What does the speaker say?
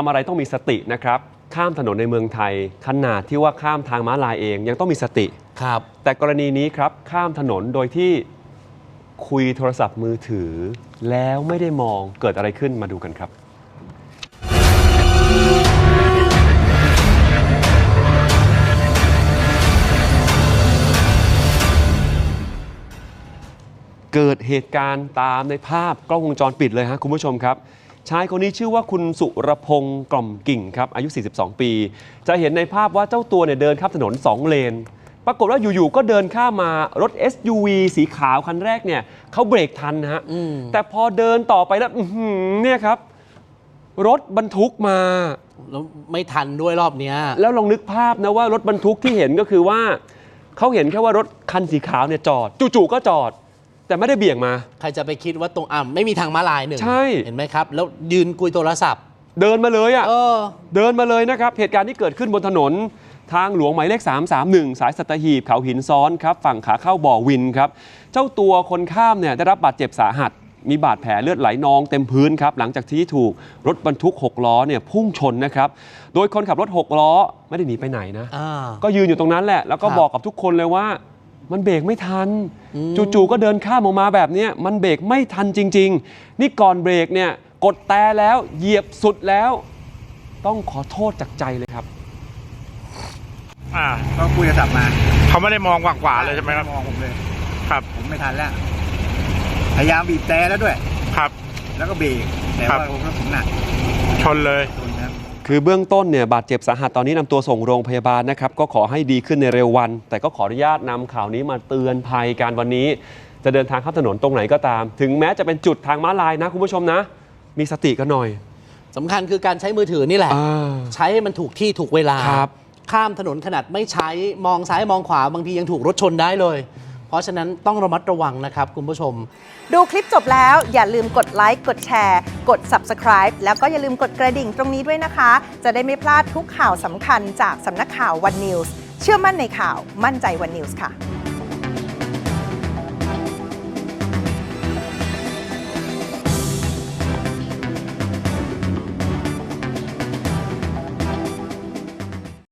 ทำอะไรต้องมีสตินะครับ ข้ามถนนในเมืองไทย ขนาดที่ว่าข้ามทางม้าลายเองยังต้องมีสติ ครับ แต่กรณีนี้ครับข้ามถนนโดยที่คุยโทรศัพท์มือถือ แล้วไม่ได้มองเกิดอะไรขึ้นมาดูกันครับ เกิดเหตุการณ์ตามในภาพกล้องวงจรปิดเลยฮะคุณผู้ชมครับ ชายคนนี้ชื่อว่าคุณสุรพงศ์กล่อมกิ่งครับอายุ 42 ปี จะเห็นในภาพว่าเจ้าตัวเนี่ยเดินข้ามถนน 2 เลน ปรากฏว่าอยู่ๆก็เดินข้ามมารถ SUV สีขาวคันแรกเนี่ยเขาเบรกทันนะฮะอืมแต่พอเดินต่อไปแล้วอื้อหือเนี่ยครับ รถบรรทุกมาแล้วไม่ทันด้วยรอบเนี้ยแล้วลองนึกภาพนะว่ารถบรรทุกที่เห็นก็คือว่าเขาเห็นแค่ว่ารถคันสีขาวเนี่ยจอด จู่ๆก็จอด แต่ไม่ได้เบี่ยงมา ใครจะไปคิดว่าตรงอ่ำไม่มีทางม้าลายหนึ่งใช่ เห็นไหมครับ แล้วยืนคุยโทรศัพท์ เดินมาเลยอะเออ เดินมาเลยนะครับ เหตุการณ์ที่เกิดขึ้นบนถนน ทางหลวงหมายเลข 331 สายสัตหีบเขาหินซ้อนครับ ฝั่งขาเข้าบ่อวินครับ เจ้าตัวคนข้ามเนี่ยได้รับบาดเจ็บสาหัส มีบาดแผลเลือดไหลนองเต็มพื้นครับ หลังจากที่ถูกรถบรรทุก 6 ล้อเนี่ยพุ่งชนนะครับ โดยคนขับรถ 6 ล้อไม่ได้หนีไปไหนนะ อ่า ก็ยืนอยู่ตรงนั้นแหละ แล้วก็ครับ บอกกับทุกคนเลยว่า มันเบรกไม่ทันอืมจู่ๆก็เดินข้ามออกมาแบบเนี้ยมันเบรกไม่ทันจริง ๆ นี่ก่อนเบรกเนี่ยกดแต่แล้วเหยียบสุดแล้ว ต้องขอโทษจากใจเลยครับ อ่าก็คุยโทรศัพท์มาเขาไม่ได้มองกว่าๆเลยใช่ไหมครับมองผมเลยครับ ผมไม่ทันแล้วพยายามบีบแต่แล้วด้วย ครับ แล้วก็เบรกแต่ครับว่าผมรถผมหนักชนเลยชน ครับคือเบื้องต้นเนี่ยบาดเจ็บสาหัสตอนนี้นำตัวส่งโรงพยาบาลนะครับ ก็ขอให้ดีขึ้นในเร็ววัน แต่ก็ขออนุญาตนำข่าวนี้มาเตือนภัยการวันนี้ จะเดินทางข้ามถนนตรงไหนก็ตาม ถึงแม้จะเป็นจุดทางม้าลายนะคุณผู้ชมนะ มีสติกันหน่อยสำคัญคือการใช้มือถือนี่แหละอ่าใช้ให้มันถูกที่ถูกเวลาครับข้ามถนนขนาดไม่ใช้มองซ้ายมองขวาบางทียังถูกรถชนได้เลย เพราะฉะนั้นต้องระมัดระวังนะครับคุณผู้ชม ดูคลิปจบแล้ว อย่าลืมกดไลค์กดแชร์ กด Subscribe แล้วก็อย่าลืมกดกระดิ่งตรงนี้ด้วยนะคะ จะได้ไม่พลาดทุกข่าวสำคัญจากสำนักข่าววันนิวส์เชื่อมั่นในข่าวมั่นใจวันนิวส์ค่ะ